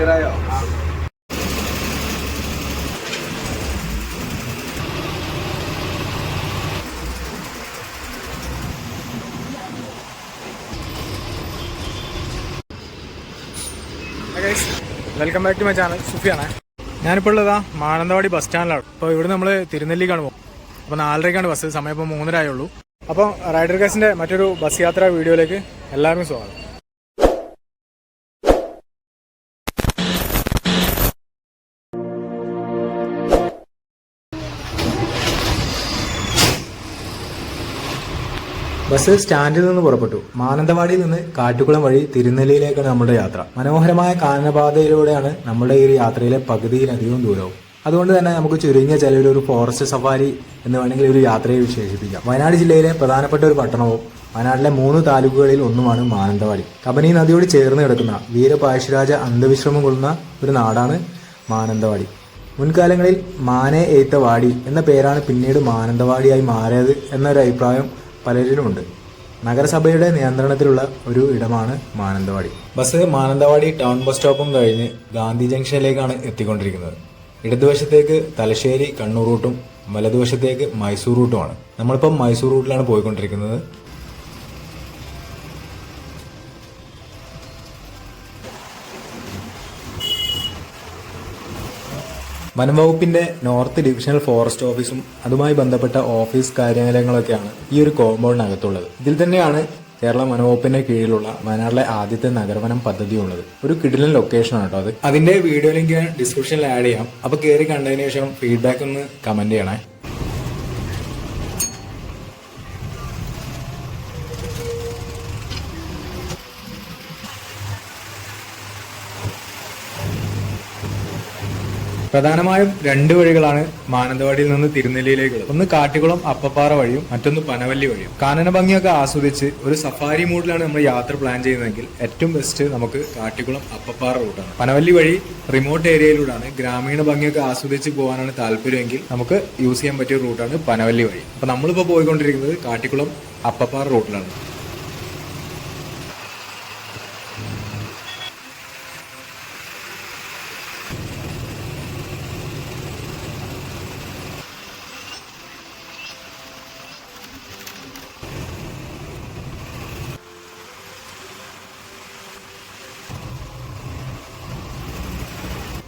Clear ആയോ welcome back to my channel സുഫിയാണ്. ഞാനിപ്പോൾ ഉള്ളതാ മാനന്തവാടി ബസ് സ്റ്റാൻഡിലാണ് അപ്പോൾ ഇവിടെ നമ്മൾ തിരുനെല്ലിക്കാണ് പോകും അപ്പോൾ നാലരയ്ക്കാണ് ബസ് സമയം ഇപ്പോൾ മൂന്നര ആയുള്ളൂ അപ്പോൾ റൈഡർ കേസിന്റെ മറ്റൊരു ബസ് യാത്രാ വീഡിയോയിലേക്ക് എല്ലാവർക്കും സ്വാഗതം. ബസ് സ്റ്റാൻഡിൽ നിന്ന് പുറപ്പെട്ടു. മാനന്തവാടിയിൽ നിന്ന് കാട്ടുകുളം വഴി തിരുനെല്ലിയിലേക്കാണ് നമ്മുടെ യാത്ര. മനോഹരമായ കാനനപാതയിലൂടെയാണ് നമ്മുടെ ഈ യാത്രയിലെ പകുതിയിലധികം ദൂരവും. അതുകൊണ്ട് തന്നെ നമുക്ക് ചുരുങ്ങിയ ചെലവിൽ ഒരു ഫോറസ്റ്റ് സഫാരി എന്ന് വേണമെങ്കിൽ ഒരു യാത്രയെ വിശേഷിപ്പിക്കാം. വയനാട് ജില്ലയിലെ പ്രധാനപ്പെട്ട ഒരു പട്ടണവും വയനാട്ടിലെ മൂന്ന് താലൂക്കുകളിൽ ഒന്നുമാണ് മാനന്തവാടി. കബനി നദിയോട് ചേർന്ന് കിടക്കുന്ന വീരപാശുരാജ അന്ധവിശ്രമം കൊള്ളുന്ന ഒരു നാടാണ് മാനന്തവാടി. മുൻകാലങ്ങളിൽ മാനെ എയ്ത്ത എന്ന പേരാണ് പിന്നീട് മാനന്തവാടിയായി മാറിയത് എന്നൊരു അഭിപ്രായം പലരിലുമുണ്ട്. നഗരസഭയുടെ നിയന്ത്രണത്തിലുള്ള ഒരു ഇടമാണ് Mananthavady. Bus Mananthavady town bus സ്റ്റോപ്പും കഴിഞ്ഞ് ഗാന്ധി ജംഗ്ഷനിലേക്കാണ് എത്തിക്കൊണ്ടിരിക്കുന്നത്. ഇടതുവശത്തേക്ക് തലശ്ശേരി കണ്ണൂർ റൂട്ടും വലതുവശത്തേക്ക് മൈസൂർ റൂട്ടുമാണ്. നമ്മളിപ്പം മൈസൂർ റൂട്ടിലാണ് പോയിക്കൊണ്ടിരിക്കുന്നത്. വനം വകുപ്പിന്റെ നോർത്ത് ഡിവിഷണൽ ഫോറസ്റ്റ് ഓഫീസും അതുമായി ബന്ധപ്പെട്ട ഓഫീസ് കാര്യാലയങ്ങളൊക്കെയാണ് ഈ ഒരു കോമ്പൗണ്ടിനകത്തുള്ളത്. ഇതിൽ തന്നെയാണ് കേരള വനവകുപ്പിന്റെ കീഴിലുള്ള വയനാട്ടിലെ ആദ്യത്തെ നഗരവനം പദ്ധതി ഉള്ളത് ഒരു കിടിലൻ ലൊക്കേഷനാണ് കേട്ടോ അത്. അതിന്റെ വീഡിയോ ലിങ്ക് ഡിസ്ക്രിപ്ഷനിൽ ആഡ് ചെയ്യാം. അപ്പൊ കയറി കണ്ടതിന് ശേഷം ഫീഡ്ബാക്ക് ഒന്ന് കമന്റ് ചെയ്യണേ. പ്രധാനമായും രണ്ട് വഴികളാണ് മാനന്തവാടിയിൽ നിന്ന് തിരുനെല്ലിയിലേക്കുള്ളത് ഒന്ന് കാട്ടിക്കുളം അപ്പപ്പാറ വഴിയും മറ്റൊന്ന് പനവല്ലി വഴിയും. കാനന ഭംഗിയൊക്കെ ആസ്വദിച്ച് ഒരു സഫാരി മൂഡിലാണ് നമ്മൾ യാത്ര പ്ലാൻ ചെയ്യുന്നതെങ്കിൽ ഏറ്റവും ബെസ്റ്റ് നമുക്ക് കാട്ടിക്കുളം അപ്പപ്പാറ റൂട്ടാണ് പനവല്ലി വഴി റിമോട്ട് ഏരിയയിലൂടെയാണ് ഗ്രാമീണ ഭംഗിയൊക്കെ ആസ്വദിച്ച് പോകാനാണ് താല്പര്യമെങ്കിൽ നമുക്ക് യൂസ് ചെയ്യാൻ പറ്റിയ റൂട്ടാണ് പനവല്ലി വഴി. അപ്പൊ നമ്മളിപ്പോൾ പോയിക്കൊണ്ടിരിക്കുന്നത് കാട്ടിക്കുളം അപ്പപ്പാറ റൂട്ടിലാണ്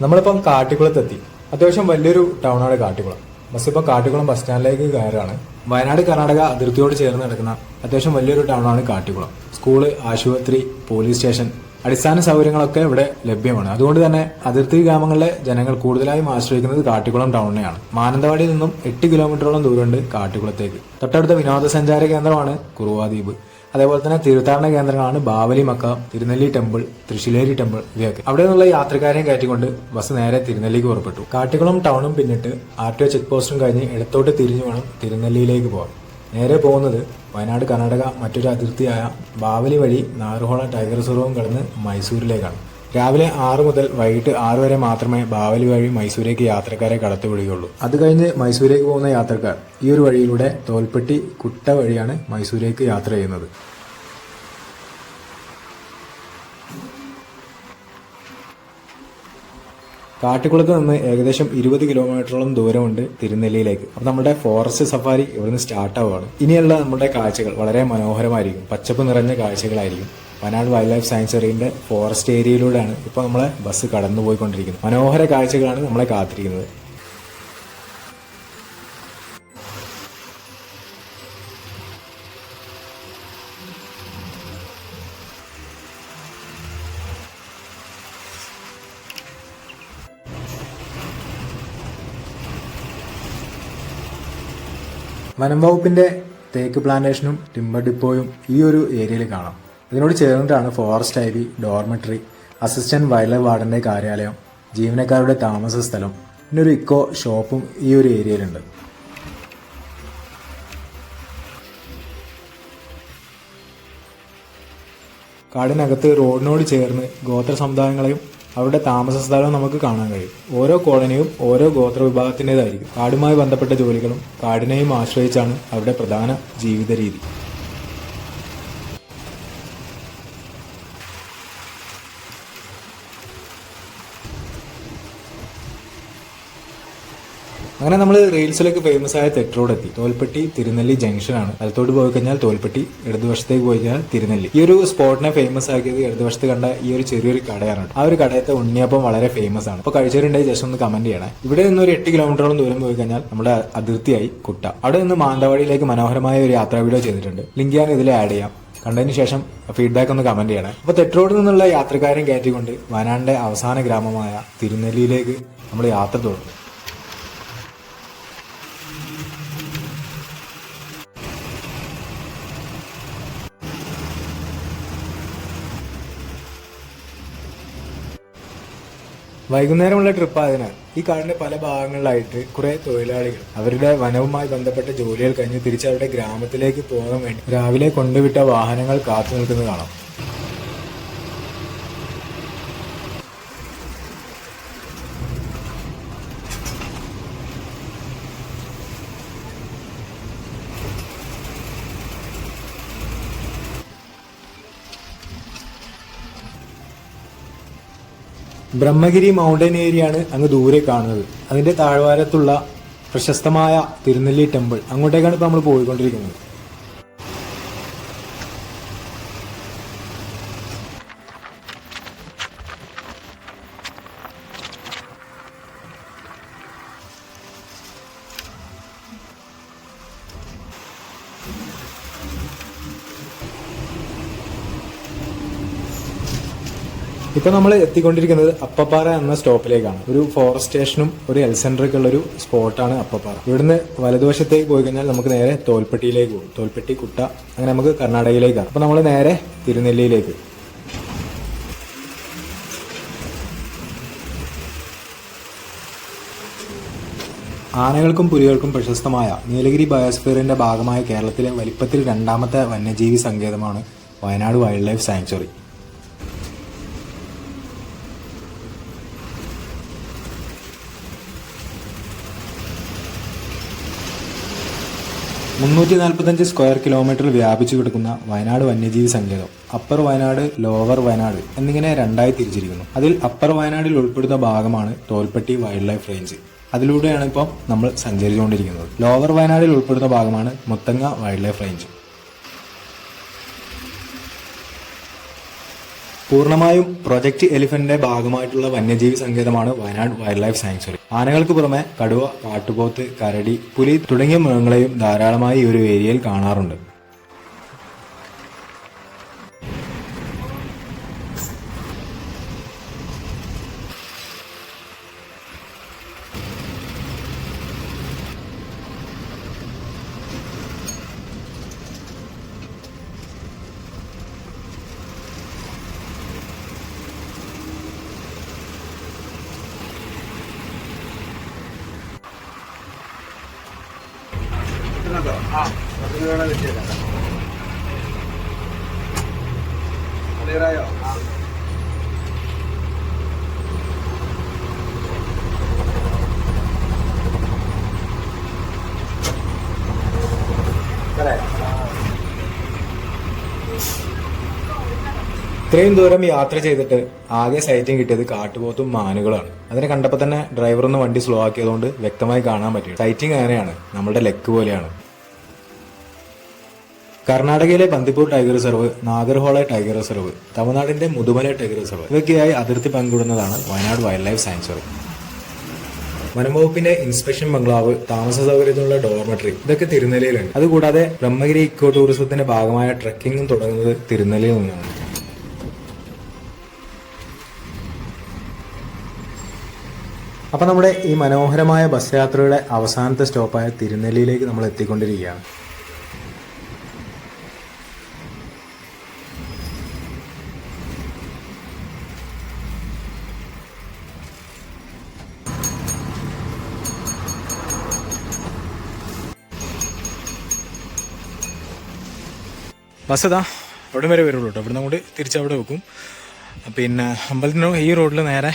നമ്മളിപ്പം കാട്ടിക്കുളത്തെത്തി. അത്യാവശ്യം വലിയൊരു ടൗണാണ് കാട്ടിക്കുളം. ബസ് ഇപ്പം കാട്ടിക്കുളം ബസ് സ്റ്റാൻഡിലേക്ക് കയറാണ്. വയനാട് കർണാടക അതിർത്തിയോട് ചേർന്ന് കിടക്കുന്ന അത്യാവശ്യം വലിയൊരു ടൗണാണ് കാട്ടിക്കുളം. സ്കൂൾ ആശുപത്രി പോലീസ് സ്റ്റേഷൻ അടിസ്ഥാന സൗകര്യങ്ങളൊക്കെ ഇവിടെ ലഭ്യമാണ്. അതുകൊണ്ട് തന്നെ അതിർത്തി ഗ്രാമങ്ങളിലെ ജനങ്ങൾ കൂടുതലായും ആശ്രയിക്കുന്നത് കാട്ടിക്കുളം ടൗണിനെയാണ്. മാനന്തവാടിയിൽ നിന്നും എട്ട് കിലോമീറ്ററോളം ദൂരമുണ്ട് കാട്ടിക്കുളത്തേക്ക്. തൊട്ടടുത്ത വിനോദസഞ്ചാര കേന്ദ്രമാണ് കുറുവാദ്വീപ്. അതേപോലെ തന്നെ തീർത്ഥാടന കേന്ദ്രങ്ങളാണ് ബാവലി മക്ക തിരുനെല്ലി ടെമ്പിൾ തൃശ്ശിലേരി ടെമ്പിൾ ഇവയൊക്കെ. അവിടെ നിന്നുള്ള യാത്രക്കാരെയും കയറ്റിക്കൊണ്ട് ബസ് നേരെ തിരുനെല്ലിക്ക് പുറപ്പെട്ടു. കാട്ടിക്കുളം ടൗണും പിന്നിട്ട് ആർ ടി ഒ ചെക്ക് പോസ്റ്റും കഴിഞ്ഞ് ഇടത്തോട്ട് തിരിഞ്ഞു വേണം തിരുനെല്ലിയിലേക്ക് പോകാം നേരെ പോകുന്നത് വയനാട് കർണാടക മറ്റൊരു അതിർത്തിയായ ബാവലി വഴി നാറുഹോള ടൈഗർ റിസർവും കടന്ന് മൈസൂരിലേക്കാണ്. രാവിലെ ആറ് മുതൽ വൈകിട്ട് ആറ് വരെ മാത്രമേ ബാവലി വഴി മൈസൂരേക്ക് യാത്രക്കാരെ കടത്തിവിടുകയുള്ളൂ. അത് കഴിഞ്ഞ് മൈസൂരേക്ക് പോകുന്ന യാത്രക്കാർ ഈ ഒരു വഴിയിലൂടെ തോൽപ്പെട്ടി കുട്ട വഴിയാണ് മൈസൂരേക്ക് യാത്ര ചെയ്യുന്നത്. കാട്ടിക്കുളത്ത് നിന്ന് ഏകദേശം ഇരുപത് കിലോമീറ്ററോളം ദൂരമുണ്ട് തിരുനെല്ലിയിലേക്ക്. അപ്പൊ നമ്മുടെ ഫോറസ്റ്റ് സഫാരി ഇവിടുന്ന് സ്റ്റാർട്ട് ആവുകയാണ് ഇനിയുള്ള നമ്മുടെ കാഴ്ചകൾ വളരെ മനോഹരമായിരിക്കും. പച്ചപ്പ് നിറഞ്ഞ കാഴ്ചകളായിരിക്കും. വയനാട് വൈൽഡ് ലൈഫ് സാങ്ച്വറിന്റെ ഫോറസ്റ്റ് ഏരിയയിലൂടെയാണ് ഇപ്പോൾ നമ്മളെ ബസ് കടന്നുപോയിക്കൊണ്ടിരിക്കുന്നത്. മനോഹര കാഴ്ചകളാണ് നമ്മളെ കാത്തിരിക്കുന്നത്. വനം വകുപ്പിന്റെ തേക്ക് പ്ലാന്റേഷനും ടിമ്പർ ഡിപ്പോയും ഈ ഒരു ഏരിയയിൽ കാണാം. ഇതിനോട് ചേർന്നിട്ടാണ് forest I B dormitory assistant wild life വാർഡന്റെ കാര്യാലയം ജീവനക്കാരുടെ താമസ സ്ഥലം പിന്നെ ഒരു ഇക്കോ ഷോപ്പും ഈ ഒരു ഏരിയയിലുണ്ട്. കാടിനകത്ത് റോഡിനോട് ചേർന്ന് ഗോത്ര സമുദായങ്ങളെയും അവരുടെ താമസ സ്ഥലവും നമുക്ക് കാണാൻ കഴിയും. ഓരോ കോളനിയും ഓരോ ഗോത്ര വിഭാഗത്തിന്റെതായിരിക്കും. കാടുമായി ബന്ധപ്പെട്ട ജോലികളും കാടിനെയും ആശ്രയിച്ചാണ് അവരുടെ പ്രധാന ജീവിത രീതി അങ്ങനെ നമ്മൾ റെയിൽസിലേക്ക് ഫേമസ് ആയ തെറ്റ് റോഡ് എത്തി തോൽപ്പെട്ടി തിരുനെല്ലി ജംഗ്ഷൻ ആണ്. വലത്തോട്ട് പോയി കഴിഞ്ഞാൽ തോൽപ്പെട്ടി ഇടതുവശത്തേക്ക് പോയി കഴിഞ്ഞാൽ തിരുനെല്ലി. ഈ ഒരു സ്പോട്ടിനെ ഫേമസ് ആക്കിയത് ഇടതുവശത്ത് കണ്ട ഈ ഒരു ചെറിയൊരു കടയാണ് ആ ഒരു കടയത്തെ ഉണ്ണിയപ്പം വളരെ ഫേമസ് ആണ്. അപ്പൊ കഴിച്ചവരുണ്ടെങ്കിൽ ജസ്റ്റ് ഒന്ന് കമന്റ് ചെയ്യണേ. ഇവിടെ നിന്ന് ഒരു എട്ട് കിലോമീറ്ററോളം ദൂരം പോയി കഴിഞ്ഞാൽ നമ്മുടെ അതിർത്തിയായി കുട്ട. അവിടെ നിന്ന് മാനന്തവാടിയിലേക്ക് മനോഹരമായ ഒരു യാത്രാ വീഡിയോ ചെയ്തിട്ടുണ്ട്. ലിങ്ക് ഞാൻ ഇതിൽ ആഡ് ചെയ്യാം. കണ്ടതിന് ശേഷം ഫീഡ്ബാക്ക് ഒന്ന് കമന്റ് ചെയ്യണേ. അപ്പൊ തെറ്റോട് നിന്നുള്ള യാത്രക്കാരെയും കയറ്റിക്കൊണ്ട് വയനാടിന്റെ അവസാന ഗ്രാമമായ തിരുനെല്ലിയിലേക്ക് നമ്മൾ യാത്ര തുടങ്ങും. വൈകുന്നേരമുള്ള ട്രിപ്പ് ആയതിനാൽ ഈ കാടിന്റെ പല ഭാഗങ്ങളിലായിട്ട് കുറെ തൊഴിലാളികൾ അവരുടെ വനവുമായി ബന്ധപ്പെട്ട ജോലികൾ കഴിഞ്ഞ് തിരിച്ച് അവരുടെ ഗ്രാമത്തിലേക്ക് പോകാൻ വേണ്ടി രാവിലെ കൊണ്ടുവിട്ട വാഹനങ്ങൾ കാത്തു നിൽക്കുന്നത് കാണാം. ബ്രഹ്മഗിരി മൗണ്ടൻ ഏരിയയാണ് അങ്ങ് ദൂരെ കാണുന്നത്. അതിന്റെ താഴ്വാരത്തുള്ള പ്രശസ്തമായ തിരുനെല്ലി ടെമ്പിൾ. അങ്ങോട്ടേക്കാണ് ഇപ്പൊ നമ്മൾ പോയിക്കൊണ്ടിരിക്കുന്നത്. ഇപ്പൊ നമ്മൾ എത്തിക്കൊണ്ടിരിക്കുന്നത് അപ്പപ്പാറ എന്ന സ്റ്റോപ്പിലേക്കാണ്. ഒരു ഫോറസ്റ്റ് സ്റ്റേഷനും ഒരു ഹെൽത്ത് സെന്ററൊക്കെ ഉള്ള ഒരു സ്പോട്ടാണ് അപ്പപ്പാറ. ഇവിടുന്ന് വലതുവശത്തേക്ക് പോയി കഴിഞ്ഞാൽ നമുക്ക് നേരെ തോൽപ്പെട്ടിയിലേക്ക് പോകും. തോൽപ്പെട്ടി കുട്ട അങ്ങനെ നമുക്ക് കർണാടകയിലേക്കാണ്. അപ്പൊ നമ്മൾ നേരെ തിരുനെല്ലിയിലേക്ക്. ആനകൾക്കും പുലികൾക്കും പ്രശസ്തമായ നീലഗിരി ബയോസ്ഫിയറിന്റെ ഭാഗമായ കേരളത്തിലെ വലിപ്പത്തിൽ രണ്ടാമത്തെ വന്യജീവി സങ്കേതമാണ് വയനാട് വൈൽഡ് ലൈഫ് സാങ്ച്വറി. മുന്നൂറ്റി നാൽപ്പത്തഞ്ച് സ്ക്വയർ കിലോമീറ്റർ വ്യാപിച്ചു കിടക്കുന്ന വയനാട് വന്യജീവി സങ്കേതം അപ്പർ വയനാട് ലോവർ വയനാട് എന്നിങ്ങനെ രണ്ടായി തിരിച്ചിരിക്കുന്നു. അതിൽ അപ്പർ വയനാടിൽ ഉൾപ്പെടുന്ന ഭാഗമാണ് തോൽപ്പെട്ടി വൈൽഡ് ലൈഫ് റേഞ്ച്. അതിലൂടെയാണ് ഇപ്പം നമ്മൾ സഞ്ചരിച്ചുകൊണ്ടിരിക്കുന്നത്. ലോവർ വയനാടിൽ ഉൾപ്പെടുന്ന ഭാഗമാണ് മുത്തങ്ങ വൈൽഡ് ലൈഫ് റേഞ്ച്. പൂർണമായും പ്രൊജക്ട് എലിഫന്റിന്റെ ഭാഗമായിട്ടുള്ള വന്യജീവി സങ്കേതമാണ് വയനാട് വൈൽഡ് ലൈഫ് സാങ്ച്വറി. ആനകൾക്ക് പുറമെ കടുവ കാട്ടുപോത്ത് കരടി പുലി തുടങ്ങിയ മൃഗങ്ങളെയും ധാരാളമായി ഈ ഒരു ഏരിയയിൽ കാണാറുണ്ട്. ക്ലിയറായോ? ഇത്രയും ദൂരം യാത്ര ചെയ്തിട്ട് ആകെ സൈറ്റിംഗ് കിട്ടിയത് കാട്ടുപോത്തും മാനുകളാണ്. അതിനെ കണ്ടപ്പോൾ തന്നെ ഡ്രൈവർ ഒന്ന് വണ്ടി സ്ലോ ആക്കിയതുകൊണ്ട് വ്യക്തമായി കാണാൻ പറ്റും സൈറ്റിംഗ് അങ്ങനെയാണ്. നമ്മുടെ ലെക്ക് പോലെയാണ്. കർണാടകയിലെ Bandipur tiger reserve Nagarhole tiger reserve തമിഴ്നാടിന്റെ മുതുമല ടൈഗർ റിസർവ് ഇവയ്ക്കായി അതിർത്തി പങ്കിടുന്നതാണ് വയനാട് വൈൽഡ് ലൈഫ് സാങ്ച്വറി. വനംവകുപ്പിന്റെ ഇൻസ്പെക്ഷൻ ബംഗ്ലാവ് താമസ സൗകര്യത്തിനുള്ള ഡോർമെട്രി ഇതൊക്കെ തിരുനെല്ലിയിലുണ്ട്. അതുകൂടാതെ ബ്രഹ്മഗിരി ഇക്കോ ടൂറിസത്തിന്റെ ഭാഗമായ ട്രക്കിങ്ങും തുടങ്ങുന്നത് തിരുനെല്ലിയിൽ നിന്നാണ്. അപ്പൊ നമ്മുടെ ഈ മനോഹരമായ ബസ് യാത്രയുടെ അവസാനത്തെ സ്റ്റോപ്പായ തിരുനെല്ലിയിലേക്ക് നമ്മൾ എത്തിക്കൊണ്ടിരിക്കുകയാണ്. ബസ് ഇതാ അവിടെ വരെ വരുള്ളൂ കേട്ടോ. ഇവിടെ ഇവിടുന്ന് തിരിച്ച് അവിടെ വെക്കും. പിന്നെ അമ്പലത്തിന് ഈ റോഡിൽ നേരെ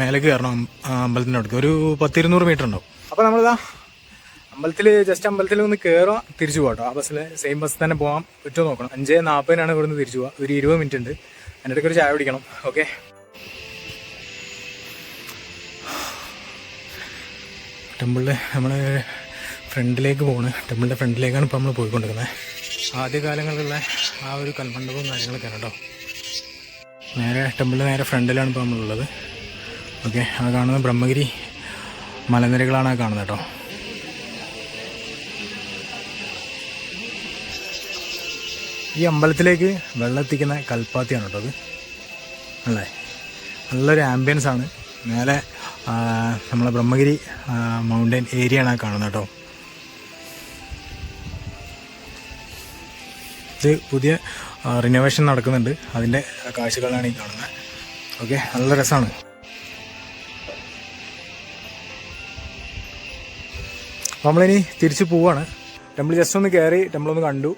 മേലേക്ക് കയറണം അമ്പലത്തിന്റെ അടുത്ത്. ഒരു പത്തിരുന്നൂറ് മീറ്റർ ഉണ്ടാവും. അപ്പോൾ നമ്മളിതാ അമ്പലത്തിൽ ജസ്റ്റ് അമ്പലത്തിൽ ഒന്ന് കയറാം തിരിച്ചു പോകാം ആ ബസ്സിൽ സെയിം ബസ് തന്നെ പോകാൻ പറ്റുമോ നോക്കണം. അഞ്ച് നാൽപ്പതിനാണ് ഇവിടുന്ന് തിരിച്ചു പോകുക ഒരു ഇരുപത് മിനിറ്റ് ഉണ്ട്. അതിന്റെ ഇടയ്ക്ക് ഒരു ചായ പിടിക്കണം ഓക്കെ ടെമ്പിളിൽ നമ്മൾ ഫ്രണ്ടിലേക്ക് പോകണം ടെമ്പിളിന്റെ ഫ്രണ്ടിലേക്കാണ് ഇപ്പോൾ നമ്മൾ പോയിക്കൊണ്ടിരിക്കുന്നത്. ആദ്യകാലങ്ങളിലുള്ള ആ ഒരു കൽമണ്ഡപവും കാര്യങ്ങളൊക്കെയാണ് കേട്ടോ. നേരെ ടെമ്പിളിന്റെ നേരെ ഫ്രണ്ടിലാണ് ഇപ്പോൾ നമ്മളുള്ളത്. ഓക്കെ ആ കാണുന്ന ബ്രഹ്മഗിരി മലനിരകളാണ് ആ കാണുന്നത് കേട്ടോ. ഈ അമ്പലത്തിലേക്ക് വെള്ളം എത്തിക്കുന്ന കൽപ്പാത്തിയാണ് കേട്ടോ അത്. അല്ലേ? നല്ലൊരു ആംബിയൻസ് ആണ്. മേലെ നമ്മളെ ബ്രഹ്മഗിരി മൗണ്ടൻ ഏരിയയാണ് കാണുന്നത് കേട്ടോ. ഇത് പുതിയ റിനോവേഷൻ നടക്കുന്നുണ്ട്. അതിന്റെ കാഴ്ചകളാണ് ഈ കാണുന്നത് ഓക്കെ നല്ല രസമാണ് നമ്മളിനി തിരിച്ചു പോവാണ്. ടെമ്പിൾ ജസ്റ്റ് ഒന്ന് കയറി ടെമ്പിൾ ഒന്ന് കണ്ടു.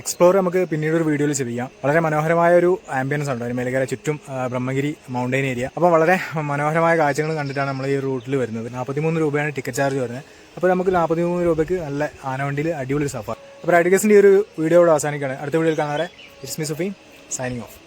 എക്സ്പ്ലോർ നമുക്ക് പിന്നീട് ഒരു വീഡിയോയിൽ ചെയ്യാം. വളരെ മനോഹരമായ ഒരു ആംബിയൻസ് ഉണ്ട് ഒരു മേലുകര ചുറ്റും ബ്രഹ്മഗിരി മൗണ്ടൈൻ ഏരിയ അപ്പോൾ വളരെ മനോഹരമായ കാഴ്ചകൾ കണ്ടിട്ടാണ് നമ്മൾ ഈ റൂട്ടിൽ വരുന്നത്. നാൽപ്പത്തിമൂന്ന് രൂപയാണ് ടിക്കറ്റ് ചാർജ് വരുന്നത്. അപ്പോൾ നമുക്ക് നാൽപ്പത്തിമൂന്ന് രൂപയ്ക്ക് നല്ല ആനവണ്ടിയിൽ അടിപൊളി സഫർ അപ്പോൾ റൈഡിക്കേഴ്സിന്റെ ഈ ഒരു വീഡിയോ ഇവിടെ അവസാനിക്കുകയാണ്. അടുത്ത വീഡിയോയിൽ കാണാറെ it's me Sufi signing off